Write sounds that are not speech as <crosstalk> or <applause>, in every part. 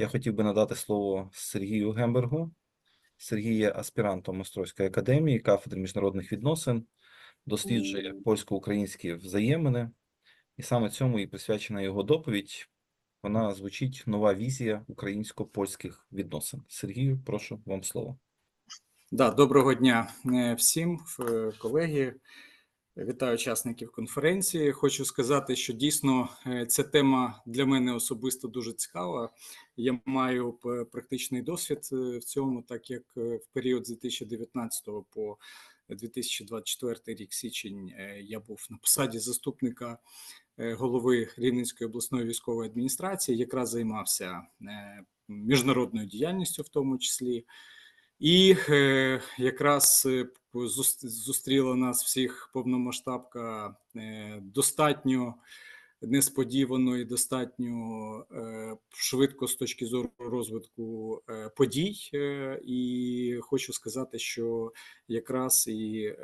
Я хотів би надати слово Сергію Гембергу. Сергій є аспірантом Острозької академії, кафедри міжнародних відносин, досліджує польсько-українські взаємини, і саме цьому і присвячена його доповідь. Вона звучить нова візія українсько-польських відносин. Сергію, прошу вам слово. Да, доброго дня е, всім, колеги. Вітаю учасників конференції. Хочу сказати, що дійсно е, ця тема для мене особисто дуже цікава. Я маю практичний досвід е, в цьому, так як е, в період з 2019 по 2024 рік січень я був на посаді заступника голови Рівненської обласної військової адміністрації, якраз займався міжнародною діяльністю, в тому числі. І якраз зустріла нас всіх повномасштабка е, достатньо несподівано і достатньо е, швидко з точки зору розвитку е, подій. І хочу сказати, що якраз і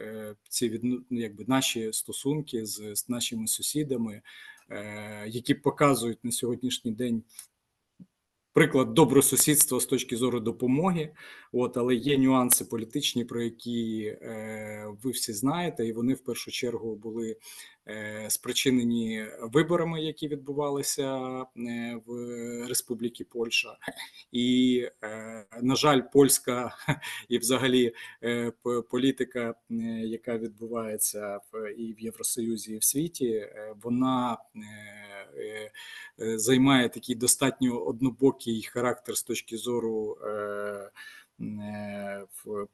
ці відно, ну, якби наші стосунки з, з нашими сусідами, які показують на сьогоднішній день приклад добросусідства з точки зору допомоги. От, але є нюанси політичні, про які е, ви всі знаєте, і вони в першу чергу були спричинені виборами, які відбувалися е, в Республіці Польща. І, е, на жаль, польська <laughs> і взагалі е, політика, е, яка відбувається і в Євросоюзі, і в світі, е, вона е, е, е, займає такий достатньо однобокий характер з точки зору. Е,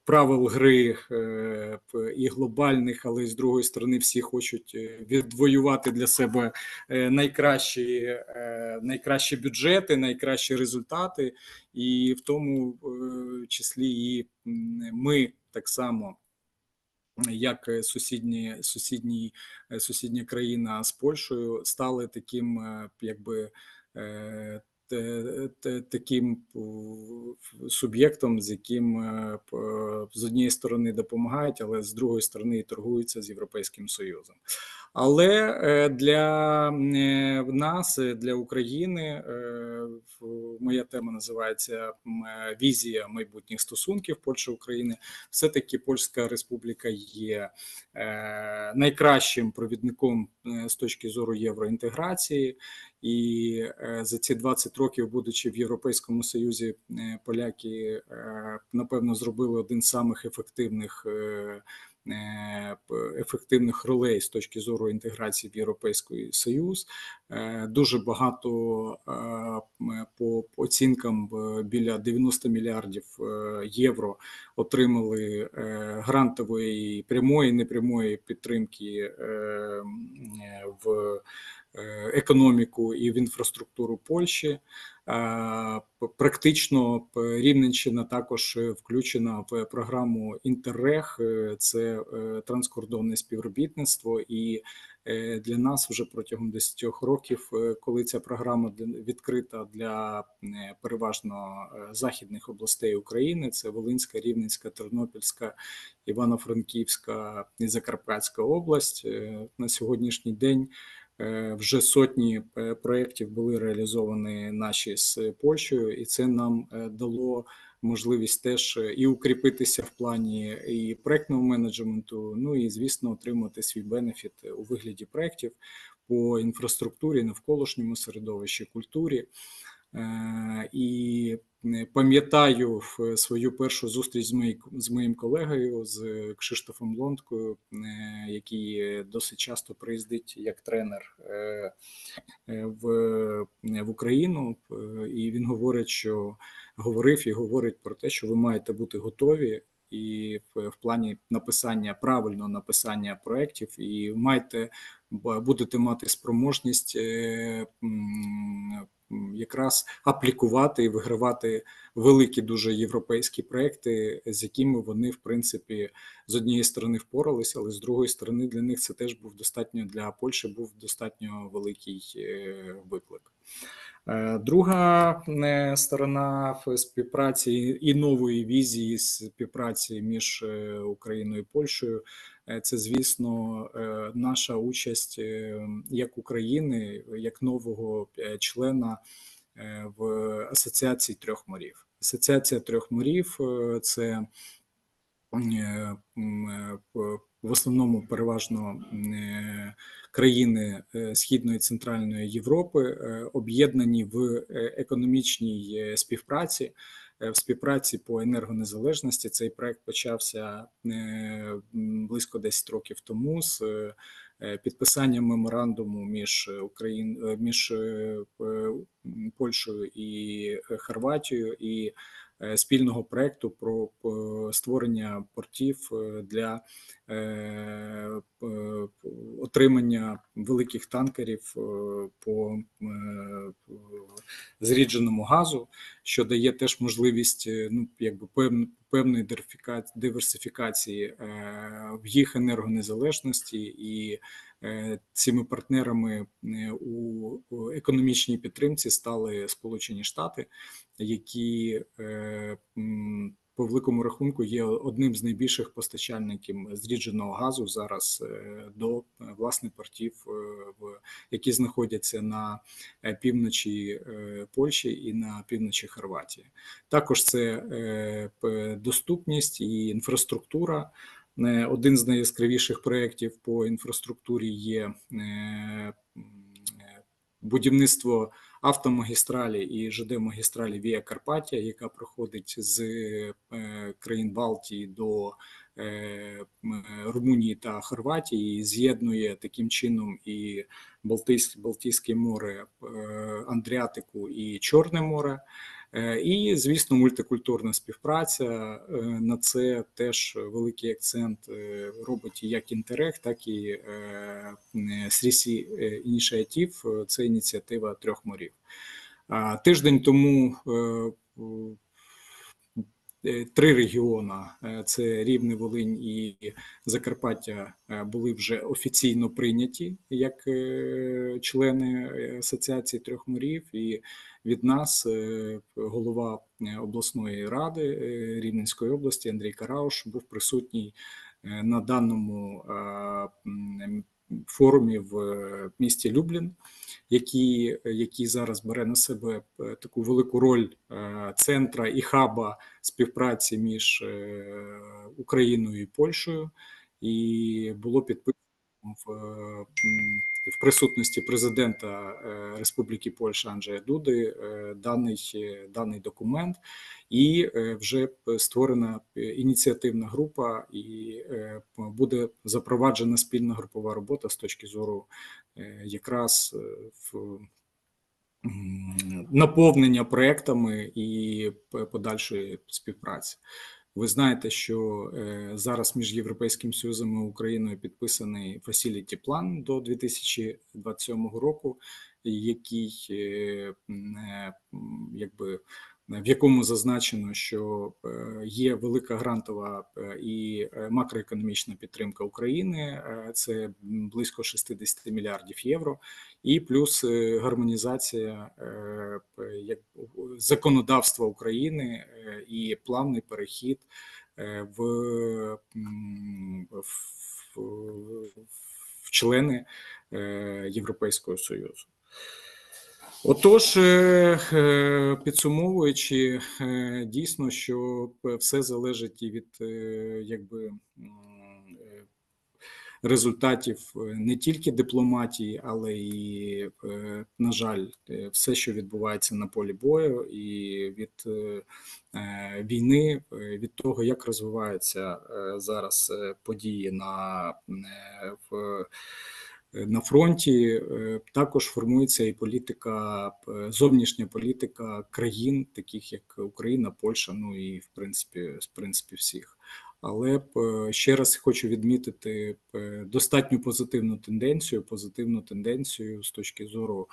правил гри е, і глобальних, але з другої сторони всі хочуть е, відвоювати для себе найкращі, найкращі бюджети, найкращі результати, і в тому числі і ми так само. Як сусідні, сусідні, сусідня країна з Польщею стали таким, якби таким суб'єктом, з яким е, з однієї сторони допомагають, але з другої сторони і торгуються з Європейським Союзом. Але е, для е, нас, е, для України, е, моя тема називається е, Візія майбутніх стосунків Польщі України. Все-таки Польська Республіка є е, найкращим провідником е, з точки зору євроінтеграції, і е, за ці 20 років, будучи в Європейському Союзі, е, поляки е, напевно зробили один з самих ефективних. Ефективних ролей з точки зору інтеграції в Європейський Союз дуже багато по оцінкам біля 90 мільярдів євро отримали грантової прямої і непрямої підтримки в економіку і в інфраструктуру Польщі. Е, Практично Рівненщина також е, включена в програму Інтеррег, е, це е, транскордонне співробітництво, і е, для нас вже протягом 10 років, е, коли ця програма відкрита для е, переважно е, західних областей України, це Волинська, Рівненська, Тернопільська, Івано-Франківська і Закарпатська область. Е, На сьогоднішній день е, вже сотні е, проєктів були реалізовані наші з Польщею, і це нам е, дало можливість теж е, і укріпитися в плані і проектного менеджменту. Ну і звісно, отримати свій бенефіт у вигляді проєктів по інфраструктурі, навколишньому середовищі, культурі. Е, І е, пам'ятаю в свою першу зустріч з, мої, з моїм колегою з Кшиштофом Лондкою, е, який досить часто приїздить як тренер е, е, в, в Україну, Е, і він говорить, що говорив і говорить про те, що ви маєте бути готові. І в, плані написання правильного написання проєктів, і маєте будете мати спроможність е, якраз аплікувати і вигравати великі дуже європейські проекти, з якими вони в принципі з однієї сторони впоралися, але з другої сторони для них це теж був достатньо для Польщі був достатньо великий е, виклик. Е, Друга е, сторона співпраці і нової візії співпраці між Україною і Польщею це, звісно, е, наша участь е, як України, як нового е, члена е, в Асоціації трьох морів. Асоціація трьох морів е, це е, е, в основному переважно е, країни е, Східної і Центральної Європи, е, об'єднані в е, економічній е, співпраці. Е, В співпраці по енергонезалежності. Цей проект почався е, близько 10 років тому з е, підписанням меморандуму між Україн е, між Польщею і Хорватією. І спільного проекту про е, створення портів е, для е, отримання великих танкерів е, по е, зрідженому газу, що дає теж можливість е, ну якби певн- певної диверсифікації е, в їх енергонезалежності і е, цими партнерами е, у економічній підтримці стали Сполучені Штати, які е, по великому рахунку є одним з найбільших постачальників зрідженого газу зараз е, до е, власне портів, е, які знаходяться на е, півночі е, Польщі і на півночі Хорватії. Також це е, доступність і інфраструктура. Е, Один з найяскравіших проєктів по інфраструктурі є е, е, будівництво автомагістралі і ЖД-магістралі Вія Карпатія, яка проходить з країн Балтії до Румунії та Хорватії, і з'єднує таким чином і Балтійське, Балтійське море, Андріатику і Чорне море. Е, І, звісно, мультикультурна співпраця. Е, На це теж великий акцент е, робить як Інтерег, так і Срісі Інішіатив. Це ініціатива трьох морів. Тиждень тому три регіона: е, це Рівне, Волинь і Закарпаття, були вже офіційно прийняті як члени Асоціації трьох морів. І від нас е, голова е, обласної ради е, Рівненської області Андрій Карауш був присутній на даному форумі в місті Люблін, який, який зараз бере на себе таку велику роль центра і хаба співпраці між Україною і Польщею, і було підписано в, в присутності президента е, Республіки Польща Анджея Дуди е, даний, е, даний документ, і вже створена ініціативна група, і буде запроваджена спільна групова робота з точки зору якраз в наповнення проектами і подальшої співпраці. Ви знаєте, що е, зараз між Європейським Союзом і Україною підписаний Facility план до 2027 року, який е, е, якби в якому зазначено, що е, є велика грантова е, і е, макроекономічна підтримка України, це близько 60 мільярдів євро, і плюс гармонізація законодавства України і плавний перехід в, в, в члени Європейського Союзу. Отож, е, е, підсумовуючи, е, дійсно, що все залежить і від якби результатів не тільки дипломатії, але і, на жаль, все, що відбувається на полі бою, і від війни, від того, як розвиваються зараз події на в на фронті е, також формується і політика, е, зовнішня політика країн, таких як Україна, Польща, ну і в принципі, в принципі, всіх. Але е, ще раз хочу відмітити достатньо позитивну тенденцію, позитивну тенденцію з точки зору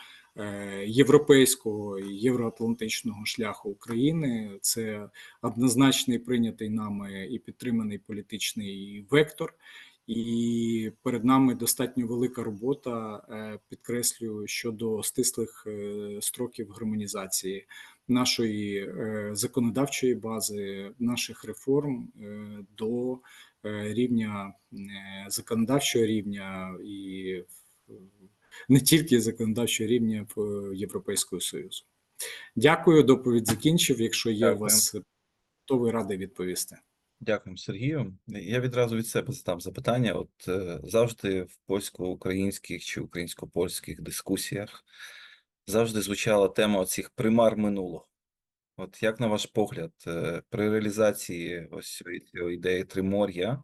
європейського і євроатлантичного шляху України. Це однозначний прийнятий нами і підтриманий політичний вектор. І перед нами достатньо велика робота, е, підкреслюю, щодо стислих е, строків гармонізації нашої е, законодавчої бази, наших реформ до рівня законодавчого рівня і не тільки законодавчого рівня Європейського Союзу. Дякую, доповідь закінчив. Якщо є у вас, то ви радий відповісти. Дякую, Сергію. Я відразу від себе задам запитання. От е, завжди в польсько-українських чи українсько-польських дискусіях завжди звучала тема цих примар минулого. От як на ваш погляд, е, при реалізації ось цієї ідеї Тримор'я,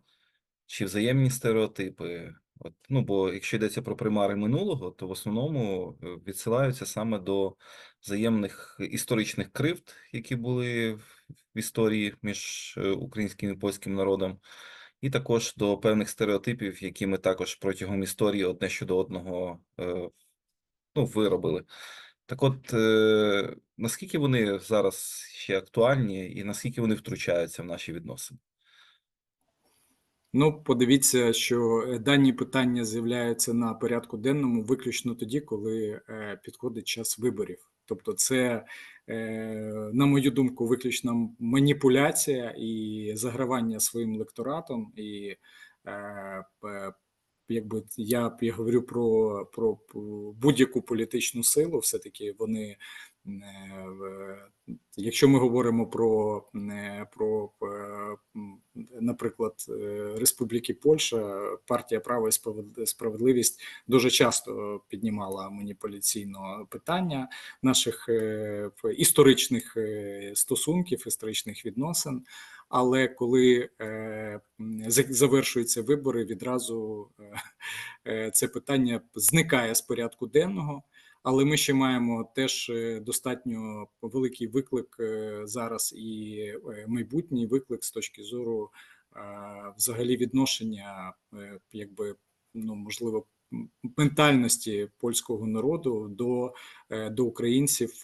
чи взаємні стереотипи? От, ну, бо якщо йдеться про примари минулого, то в основному е, відсилаються саме до взаємних історичних кривд, які були в історії між е, українським і польським народом, і також до певних стереотипів, які ми також протягом історії одне щодо одного е, ну, виробили. Так от, наскільки вони зараз ще актуальні, і наскільки вони втручаються в наші відносини? Ну, подивіться, що е, дані питання з'являються на порядку денному виключно тоді, коли е, підходить час виборів. Тобто, це, е, на мою думку, виключно маніпуляція і загравання своїм лекторатом. І якби я, я говорю про, про будь-яку політичну силу, все-таки вони. е, Якщо ми говоримо про, про наприклад, е, Республіки Польща, партія Право і справедливість дуже часто піднімала маніпуляційно питання наших е, історичних е, стосунків, історичних відносин. Але коли завершуються вибори, відразу це питання зникає з порядку денного. Але ми ще маємо теж е, достатньо великий виклик е, зараз і е, майбутній виклик з точки зору взагалі відношення, якби ну можливо, ментальності польського народу до, до українців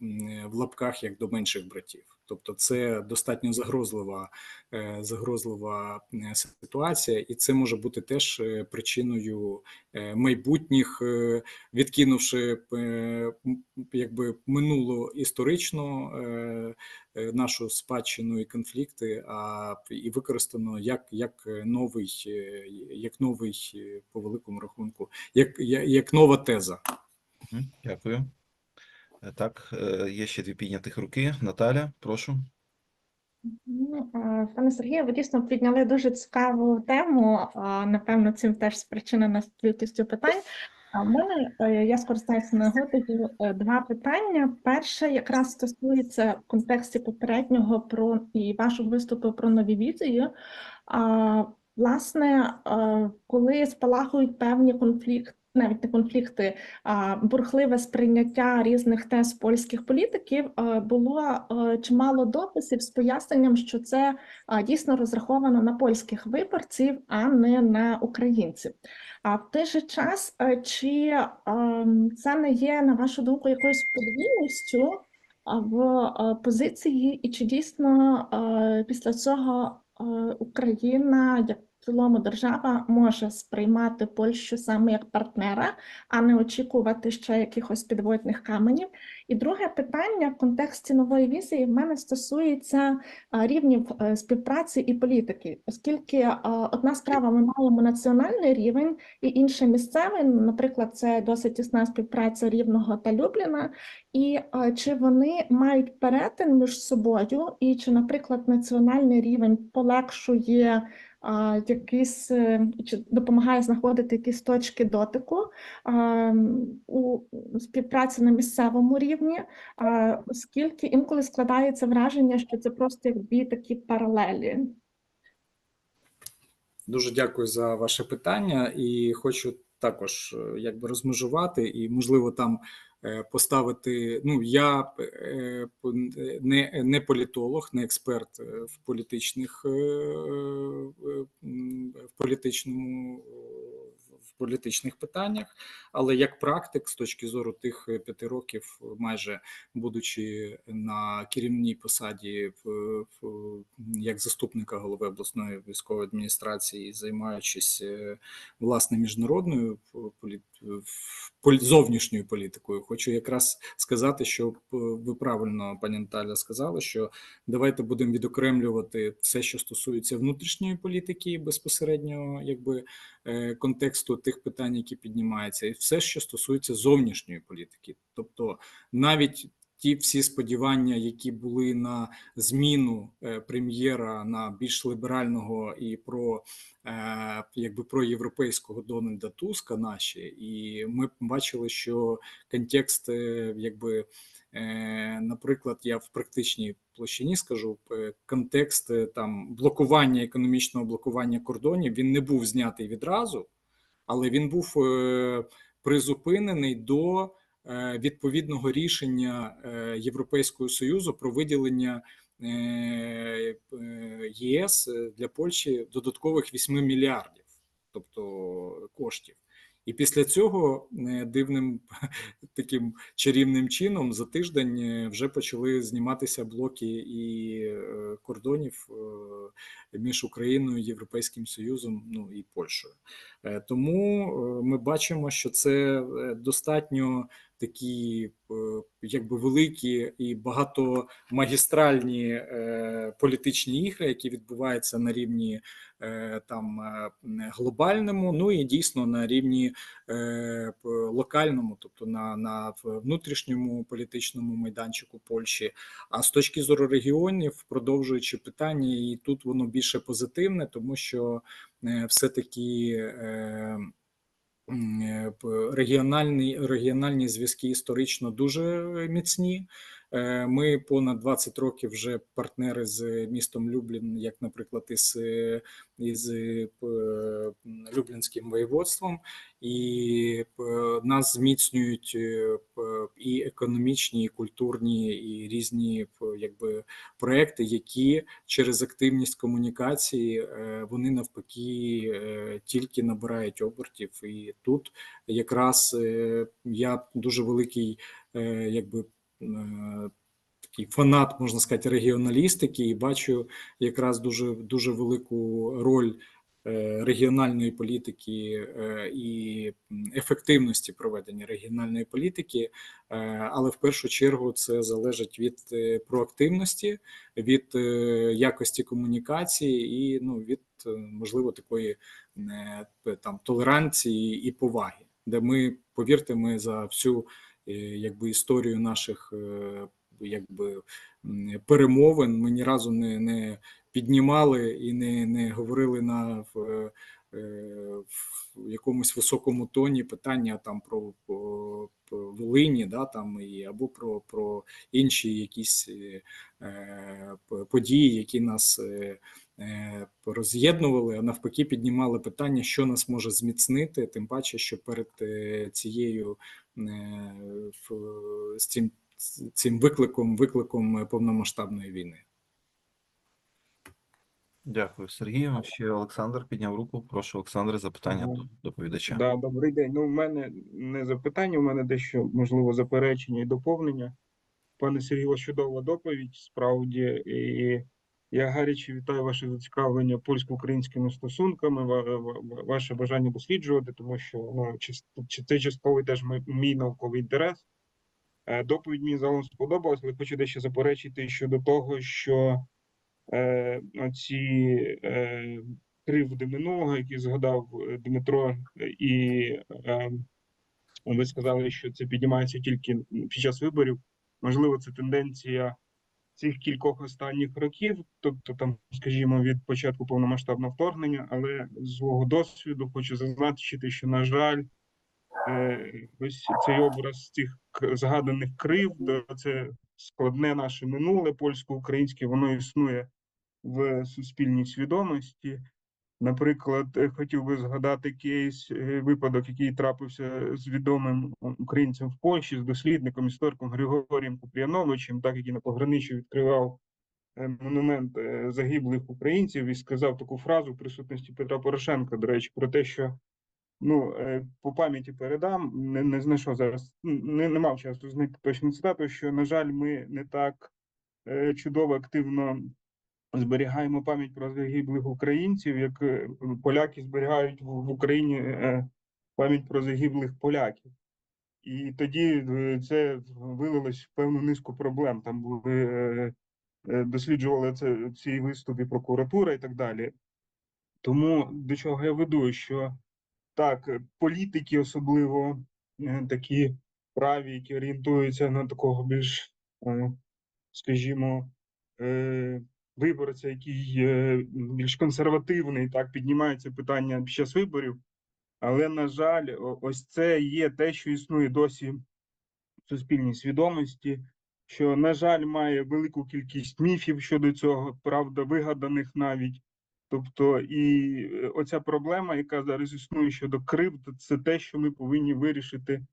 в- лапках як до менших братів. Тобто, це достатньо загрозлива, е, загрозлива е, ситуація, і це може бути теж е, причиною е, майбутніх, е, відкинувши е, якби е, е, нашу спадщину і конфлікти, а і використано як, як е, новий, е, як новий е, по великому рахунку, як, як нова теза. Дякую. Е, Так, е, є ще дві піднятих руки. Наталя, прошу. Ну, е, Пане Сергію, ви дійсно підняли дуже цікаву тему. Напевно, цим теж спричинена кількістю питань. А в мене я скористаюся нагодою два питання. Перше якраз стосується в контексті попереднього про і вашого виступу про нові візії. Власне, коли спалахують певні конфлікти, навіть не конфлікти, а, бурхливе сприйняття різних тез польських політиків, е, було е, чимало дописів з поясненням, що це дійсно розраховано на польських виборців, а не на українців. А в той же час, е, чи ем, це не є, на вашу думку, якоюсь подвійністю в позиції, і чи дійсно після цього Україна, як цілому держава, може сприймати Польщу саме як партнера, а не очікувати ще якихось підводних каменів? І друге питання в контексті нової візії в мене стосується рівнів е, співпраці і політики, оскільки одна справа ми маємо національний рівень і інше місцевий. Наприклад, це досить тісна співпраця Рівного та Любліна. І чи вони мають перетин між собою, і чи, наприклад, національний рівень полегшує якісь е, чи допомагає знаходити якісь точки дотику у співпраці на місцевому рівні, оскільки інколи складається враження, що це просто як дві такі паралелі. Дуже дякую за ваше питання, і хочу також е, якби розмежувати. І, можливо, там поставити. Ну, я е, не, не політолог, не експерт е, в політичних е, е, в політичному в політичних питаннях, але як практик, з точки зору тих е, п'яти років, майже будучи на керівній посаді в, як заступника голови обласної військової адміністрації, займаючись е, власне міжнародною полі- полі- зовнішньою політикою. Хочу якраз сказати, що е, ви правильно, пані Наталя, сказали, що давайте будемо відокремлювати все, що стосується внутрішньої політики, безпосередньо, якби е, контексту тих питань, які піднімаються, і все, що стосується зовнішньої політики, тобто навіть. Ті всі сподівання, які були на зміну е, прем'єра на більш ліберального і про е, якби про європейського Дональда Туска, наші, і ми бачили, що контекст, е, якби, наприклад, я в практичній площині скажу, контекст там блокування економічного блокування кордонів він не був знятий відразу, але він був призупинений до відповідного рішення е, Європейського союзу про виділення е, е, ЄС е, для Польщі додаткових 8 мільярдів, тобто коштів. І після цього е, дивним <laughs> таким чарівним чином за тиждень е, вже почали зніматися блоки і е, кордонів е, між Україною, Європейським Союзом, ну і Польщею. Е, Тому е, ми бачимо, що це е, достатньо такі е, якби великі і багатомагістральні е, політичні ігри, які відбуваються на рівні е, там глобальному, ну і дійсно на рівні локальному, тобто на, на внутрішньому політичному майданчику Польщі. А з точки зору регіонів, продовжуючи питання, і тут воно більше позитивне, тому що е, все-таки. Е, м, е, п- регіональні, регіональні зв'язки історично дуже міцні. Е, Ми понад 20 років вже партнери з містом Люблін, як, наприклад, із, із е, Люблінським воєводством, і нас зміцнюють е, і економічні, і культурні, і різні якби проекти, які через активність комунікації вони навпаки тільки набирають обертів. І тут якраз я дуже великий, якби. Е, Такий фанат, можна сказати, регіоналістики, і бачу якраз дуже дуже велику роль е, регіональної політики е, і ефективності проведення регіональної політики, але в першу чергу це залежить від проактивності, від якості комунікації і ну від можливо такої там толеранції і поваги, де ми повірте, ми за всю якби історію наших е, якби перемовин. Ми ні разу не, не піднімали і не, не говорили на в, е, в якомусь високому тоні питання там про, про, про Волині, да там і або про, про інші якісь е, е, події, які нас е, е, роз'єднували, а навпаки, піднімали питання, що нас може зміцнити, тим паче, що перед е, цією е, з цим, цим викликом, викликом повномасштабної війни. Дякую, Сергію. Ще Олександр підняв руку. Прошу, Олександре, запитання до доповідача. Да, добрий день. Ну, в мене не запитання, у мене дещо можливо заперечення і доповнення. Пане Сергію, чудова доповідь. Справді, і я гаряче вітаю ваше зацікавлення польсько-українськими стосунками, ва- ва- ва- ваше бажання досліджувати, тому що ну, чи- це частковий теж мій- науковий інтерес. Е, Доповідь мені загалом сподобалась, але хочу дещо заперечити щодо того, що е, оці е, кривди минулого, які згадав е, Дмитро, і е, ви сказали, що це піднімається тільки під час виборів. Можливо, це тенденція цих кількох останніх років, тобто там, скажімо, від початку повномасштабного вторгнення, але з свого досвіду хочу зазначити, що на жаль, е, ось цей образ цих згаданих кривд, це складне наше минуле польсько-українське, воно існує в суспільній свідомості. Наприклад, е, хотів би згадати кейс, е, випадок, який трапився з відомим українцем в Польщі, з дослідником, істориком Григорієм Купріановичем, так який на пограничі відкривав е, монумент загиблих українців і сказав таку фразу в присутності Петра Порошенка, до речі, про те, що ну по пам'яті передам, не, не знайшов зараз, не, не мав часу знайти точну цитату, що на жаль, ми не так чудово активно зберігаємо пам'ять про загиблих українців, як е, поляки зберігають в, Україні е, пам'ять про загиблих поляків. І тоді е, це вилилось в певну низку проблем. Там були досліджували це ці виступи прокуратура і так далі. Тому до чого я веду, що так, політики, особливо такі праві, які орієнтуються на такого більш, скажімо, е, виборця, який е, більш консервативний, так піднімається питання під час виборів. Але, на жаль, ось це є те, що існує досі в суспільній свідомості, що, на жаль, має велику кількість міфів щодо цього, правда, вигаданих навіть. Тобто, і е, оця проблема, яка зараз існує щодо кривд, це те, що ми повинні вирішити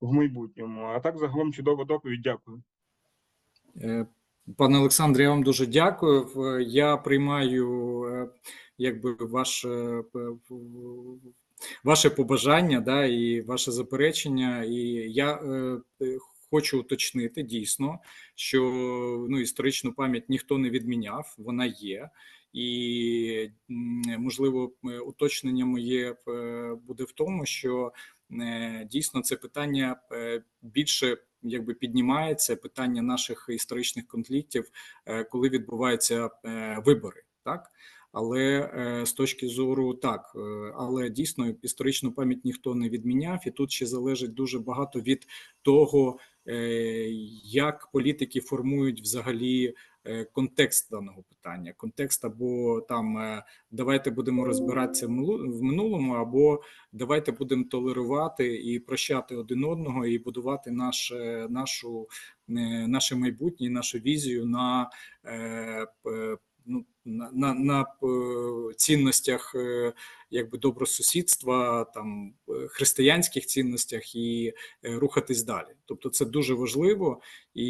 в майбутньому. А так, загалом, чудова доповідь. Дякую. Е, Пане Олександре, я вам дуже дякую. Я приймаю е, якби ваше, ваше побажання да, і ваше заперечення. І я е, е, хочу уточнити дійсно, що ну, історичну пам'ять ніхто не відміняв, вона є. І можливо, е, уточнення моє е, буде в тому, що е, дійсно це питання е, більше якби піднімається питання наших історичних конфліктів, е, коли відбуваються е, вибори, так. Але е, з точки зору так, але дійсно історичну пам'ять ніхто не відміняв, і тут ще залежить дуже багато від того, як політики формують взагалі е, контекст даного питання. Контекст або там е, давайте будемо розбиратися в минулому, або давайте будемо толерувати і прощати один одного, і будувати наше, нашу, е, наше майбутнє, нашу візію на, е, ну, на, на, е, цінностях е, якби добросусідства, там е, християнських цінностях і рухатись далі. Тобто, це дуже важливо, і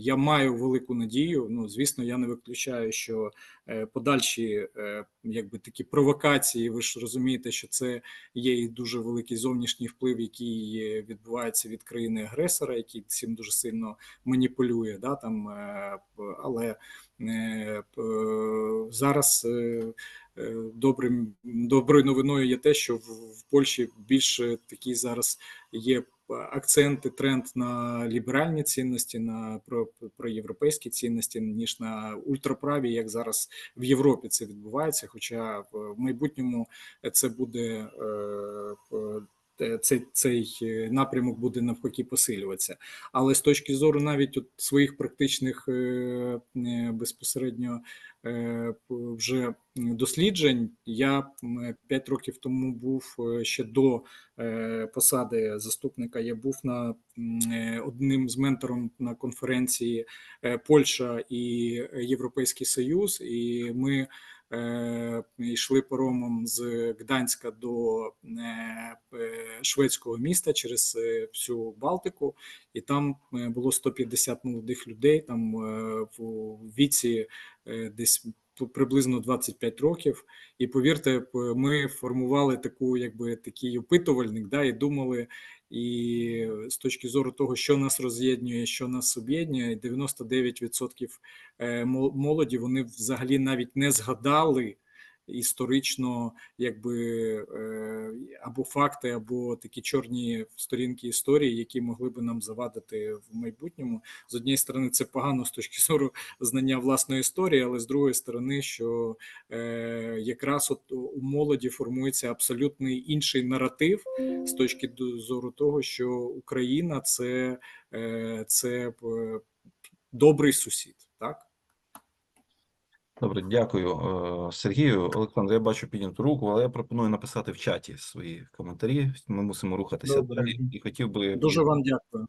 я маю велику надію. Ну, звісно, я не виключаю, що подальші якби такі провокації. Ви ж розумієте, що це є і дуже великий зовнішній вплив, який відбувається від країни-агресора, який цим дуже сильно маніпулює. Да, там, але зараз е, е, добрим, доброю новиною є те, що в, Польщі більше такі зараз є акценти, тренд на ліберальні цінності, на про, про цінності, ніж на ультраправі, як зараз в Європі це відбувається. Хоча в майбутньому це буде е, цей, цей е, напрямок буде навпаки посилюватися. Але з точки зору навіть от своїх практичних е, е, безпосередньо е, вже досліджень, я 5 років тому був е, ще до е, посади заступника. Я був на е, одним з ментором на конференції е, Польща і Європейський Союз, і ми е, йшли паромом з Гданська до е, е, шведського міста через е, всю Балтику, і там е, було 150 молодих людей. Там е, в віці е, десь приблизно 25 років. І повірте, ми формували таку, якби такий опитувальник, да, і думали. І з точки зору того, що нас роз'єднує, що нас об'єднує, 99% е, мол- молоді вони взагалі навіть не згадали історично, якби е, або факти, або такі чорні сторінки історії, які могли би нам завадити в майбутньому. З однієї сторони, це погано з точки зору знання власної історії, але з другої сторони, що е, якраз от у молоді формується абсолютний інший наратив з точки зору того, що Україна це, е, це добрий сусід, так. Добре, дякую, е, Сергію. Олександр, я бачу підняту руку, але я пропоную написати в чаті свої коментарі. Ми мусимо рухатися Добре. далі. І хотів би Дуже вам дякую.